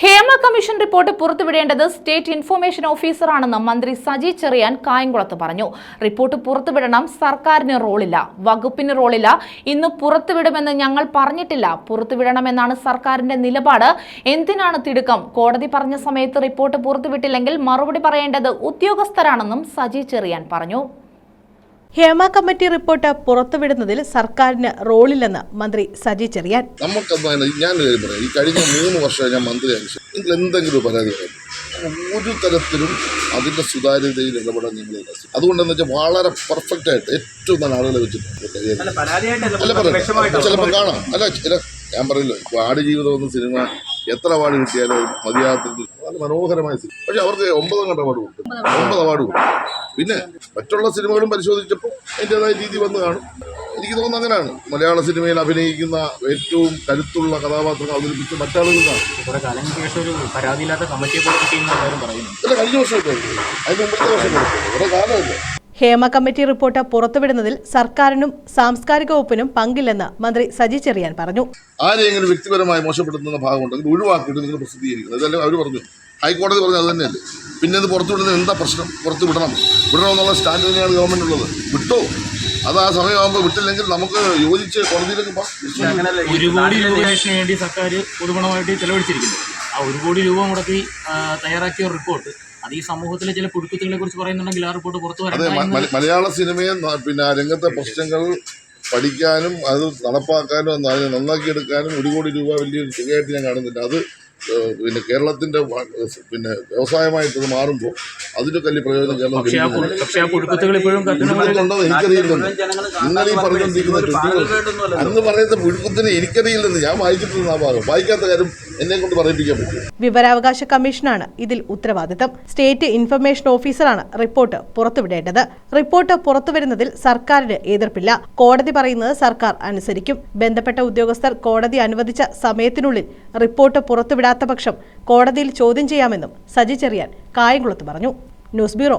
Hema commission report പുറത്തുവിടേണ്ടത് state information ഓഫീസറാണെന്ന് മന്ത്രി സജി ചെറിയാൻ കായംകുളത്ത് പറഞ്ഞു. റിപ്പോർട്ട് പുറത്തുവിടണം സർക്കാരിന് റോളില്ല. വകുപ്പിന് റോളില്ല. ഇന്ന് പുറത്തുവിടുമെന്ന് ഞങ്ങൾ പറഞ്ഞിട്ടില്ല. പുറത്തുവിടണമെന്നാണ് സർക്കാരിന്റെ നിലപാട്. എന്തിനാണ് തിടുക്കം? കോടതി പറഞ്ഞ സമയത്ത് റിപ്പോർട്ട് പുറത്തുവിട്ടില്ലെങ്കിൽ മറുപടി പറയേണ്ടത് ഉദ്യോഗസ്ഥരാണെന്നും സജി ചെറിയാൻ പറഞ്ഞു. ഹേമ കമ്മിറ്റി റിപ്പോർട്ട് പുറത്തുവിടുന്നതിൽ സർക്കാരിന് റോളില്ലെന്ന് മന്ത്രി സജി ചെറിയാൻ. നമുക്ക് ഞാൻ പറയാം. ഈ കഴിഞ്ഞ മൂന്ന് വർഷം ഞാൻ മന്ത്രി നിങ്ങൾ എന്തെങ്കിലും ഒരു പരാതി പറയാം. ഒരു തരത്തിലും അതിന്റെ സുതാര്യതയിൽ ഇടപെടാൻ നിങ്ങൾ അതുകൊണ്ടെന്ന് വെച്ചാൽ വളരെ പെർഫെക്റ്റ് ആയിട്ട് ഏറ്റവും നല്ല ആളുകളെ വെച്ചിട്ടുണ്ട് അല്ല. പറയാം. ചിലപ്പോൾ കാണാം. അല്ല ഞാൻ പറയില്ല ആടുജീവിതം എന്ന സിനിമ എത്ര അവാർഡ് കിട്ടിയാലും അത് മനോഹരമായ സിനിമ. പക്ഷെ അവർക്ക് ഒമ്പതാം കണ്ട അവാർഡ് കൊടുക്കും ഒമ്പത് അവാർഡ് കൊടുക്കും പിന്നെ മറ്റുള്ള സിനിമകളും പരിശോധിച്ചപ്പോൾ അതിന്റെതായ രീതി വന്ന് കാണും. എനിക്ക് തോന്നുന്നു അങ്ങനെയാണ്. മലയാള സിനിമയിൽ അഭിനയിക്കുന്ന ഏറ്റവും കരുത്തുള്ള കഥാപാത്രങ്ങൾ അവതരിപ്പിച്ച മറ്റാളുകൾക്കാണ് കഴിഞ്ഞ വർഷം അതിന് മുമ്പത്തെ വർഷം കൊടുക്കും ഇവിടെ കാലമല്ല? ഹേമ കമ്മിറ്റി റിപ്പോർട്ട് പുറത്തുവിടുന്നതിൽ സർക്കാരിനും സാംസ്കാരിക വകുപ്പിനും പങ്കില്ലെന്ന് മന്ത്രി സജി ചെറിയാൻ പറഞ്ഞു. ആരെങ്കിലും വ്യക്തിപരമായി മോശപ്പെടുത്തുന്ന ഭാഗമുണ്ടെങ്കിൽ ഒഴിവാക്കിയിട്ട് നിങ്ങൾ പ്രസിദ്ധീകരിക്കുന്നത് അതല്ലേ അവർ പറഞ്ഞു. ഹൈക്കോടതി പറഞ്ഞു അത് തന്നെയല്ലേ? പിന്നെ ഇത് പുറത്തുവിടുന്നത് എന്താ പ്രശ്നം? പുറത്ത് വിടണം വിടണമെന്നുള്ള സ്റ്റാൻഡ് തന്നെയാണ് ഗവൺമെന്റ് ഉള്ളത് വിട്ടോ? അത് ആ സമയമാകുമ്പോൾ വിട്ടില്ലെങ്കിൽ നമുക്ക് യോജിച്ച് കോടതിയിലേക്ക് പോകാം. ഒരു കോടി വേണ്ടി സർക്കാർ പൊതുപണമായിട്ട് ചെലവഴിച്ചിരിക്കുന്നു. ആ ഒരു കോടി രൂപ മുടക്കി തയ്യാറാക്കിയ റിപ്പോർട്ട് അത് ഈ സമൂഹത്തിലെ ചില പുഴുക്കുത്തുകളെ കുറിച്ച് പറയുന്നുണ്ടെങ്കിൽ ആ റിപ്പോർട്ട് പുറത്തു മല- മലയാള സിനിമയെ പിന്നെ രംഗത്തെ പ്രശ്നങ്ങൾ പഠിക്കാനും അത് നടപ്പാക്കാനും അത് അതിനെ നന്നാക്കിയെടുക്കാനും ഒരു കോടി രൂപ വലിയൊരു തുകയായിട്ട് ഞാൻ കാണുന്നില്ല. അത് പിന്നെ കേരളത്തിന്റെ പിന്നെ വ്യവസായമായിട്ട് അത് മാറുമ്പോൾ കല്ലി വലിയ പ്രയോജനം കേരളം പക്ഷേ ആ ലഭിക്കുന്നില്ല. പുഴു- പക്ഷേ ആ പുഴുക്കുത്തുകൾ ഇപ്പോഴും കത്തുന്ന പുഴുക്കുത്തുണ്ടോ എന്ന് എനിക്കറിയില്ലെന്ന് നിങ്ങൾ ഈ പറഞ്ഞുകൊണ്ടിരിക്കുന്ന ട്വിറ്റുകൾ അന്ന് പറയുന്ന പുഴുക്കത്തിന് എനിക്കറിയില്ലെന്ന് ഞാൻ വായിച്ചിട്ടുള്ള ആ ഭാഗം. വായിക്കാത്ത കാര്യം എന്നെ കൊണ്ട് പറയിപ്പിക്കാൻ പറ്റും വിവരാവകാശ കമ്മീഷനാണ് ഇതിൽ ഉത്തരവാദിത്തം. സ്റ്റേറ്റ് ഇൻഫർമേഷൻ ഓഫീസറാണ് റിപ്പോർട്ട് പുറത്തുവിടേണ്ടത്. റിപ്പോർട്ട് പുറത്തുവരുന്നതിൽ സർക്കാരിന് എതിർപ്പില്ല. കോടതി പറയുന്നത് സർക്കാർ അനുസരിക്കും. ബന്ധപ്പെട്ട ഉദ്യോഗസ്ഥർ കോടതി അനുവദിച്ച സമയത്തിനുള്ളിൽ റിപ്പോർട്ട് പുറത്തുവിടാത്ത പക്ഷം കോടതിയിൽ ചോദ്യം ചെയ്യാമെന്നും സജി ചെറിയാൻ കായംകുളത്ത് പറഞ്ഞു. News bureau